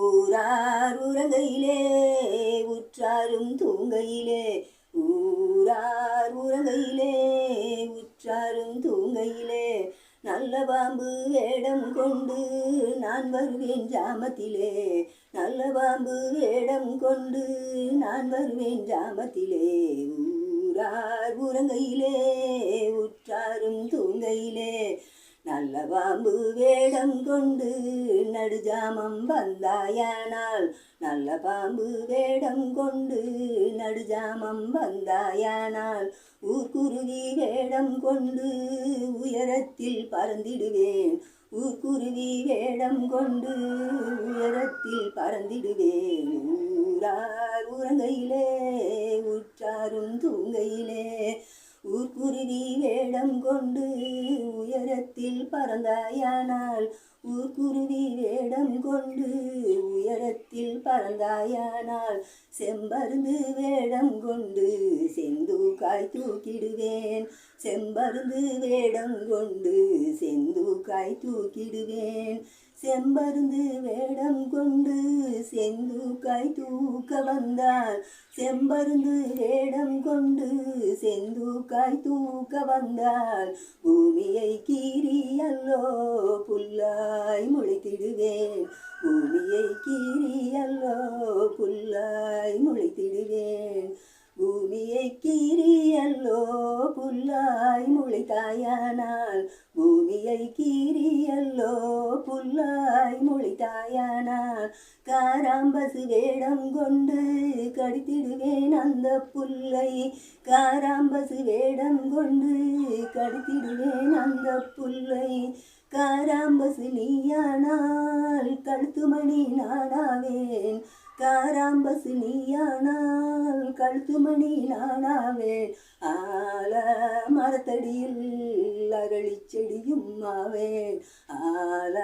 ஊரார் உறங்கையிலே உற்றாரும் தூங்கையிலே. ஊரார் உறங்கையிலே உற்றாரும் தூங்கையிலே. நல்ல பாம்பு வேடம் கொண்டு நான் வருவேன் ஜாமத்திலே. நல்ல பாம்பு வேடம் கொண்டு நான் வருவேன் ஜாமத்திலே. ஊரார் உறங்கையிலே உற்றாரும் தூங்கையிலே. நல்ல பாம்பு வேடம் கொண்டு நடுஜாமம் வந்தாயானால் நல்ல பாம்பு வேடம் கொண்டு நடுஜாமம் வந்தாயானால் ஊர்க்குருவி வேடம் கொண்டு உயரத்தில் பறந்திடுவேன். ஊர்க்குருவி வேடம் கொண்டு உயரத்தில் பறந்திடுவேன். ஊரார் உறங்கையிலே உற்றாரும் தூங்கையிலே ஊர்க்குருவி வேடம் கொண்டு உயரத்தில் பறந்தாயானால் ஊர்க்குருவி வேடம் கொண்டு உயரத்தில் பறந்தாயானால் செம்பருந்து வேடம் கொண்டு செந்தூக்காய் தூக்கிடுவேன். செம்பருந்து வேடம் கொண்டு செந்தூக்காய் தூக்கிடுவேன். செம்பருந்து வேடம் கொண்டு செந்தூக்காய் தூக்க வந்தால் செம்பருந்து வேடம் கொண்டு செந்தூக்காய் தூக்க வந்தால் பூமியை கீறி அல்லோ புல்லாய் முளைத்திடுவேன். பூமியை கீறி அல்லோ புல்லாய் முளைத்திடுவேன். பூமியை கீறி அல்லோ புல்லாய் முளைத்தாயானால் பூ பூமியை கீரியல்லோ புல்லாய் முளைத்தாயானால் காராம்பசு வேடம் கொண்டு கடித்திடுவேன் அந்த புல்லை. காராம்பசு வேடம் கொண்டு கடித்திடுவேன் அந்த புல்லை. காராம்பசு நீயானால் கழுத்து மணி நானாவேன். காராம்பசு நீயானால் கழுத்து மணி நானாவேன். ஆல மரத்தடியில் அரளி செடியும் மாவேன் ஆல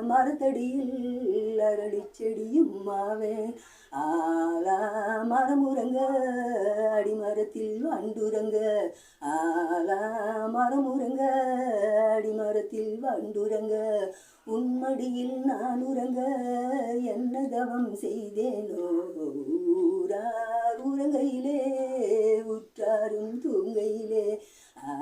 மரத்தடியில் அரளி செடியும் மாவேன் ஆல மரமுரங்க அடிமரத்தில் வண்டுரங்க. ஆல மரமுரங்க அடிமரத்தில் வண்டுரங்க. உன்மடியில் நான் உறங்க என்ன தவம் செய்தேனோ? ஊரார் உறங்கையிலே உற்றாரும் தூங்கையிலே. ஆ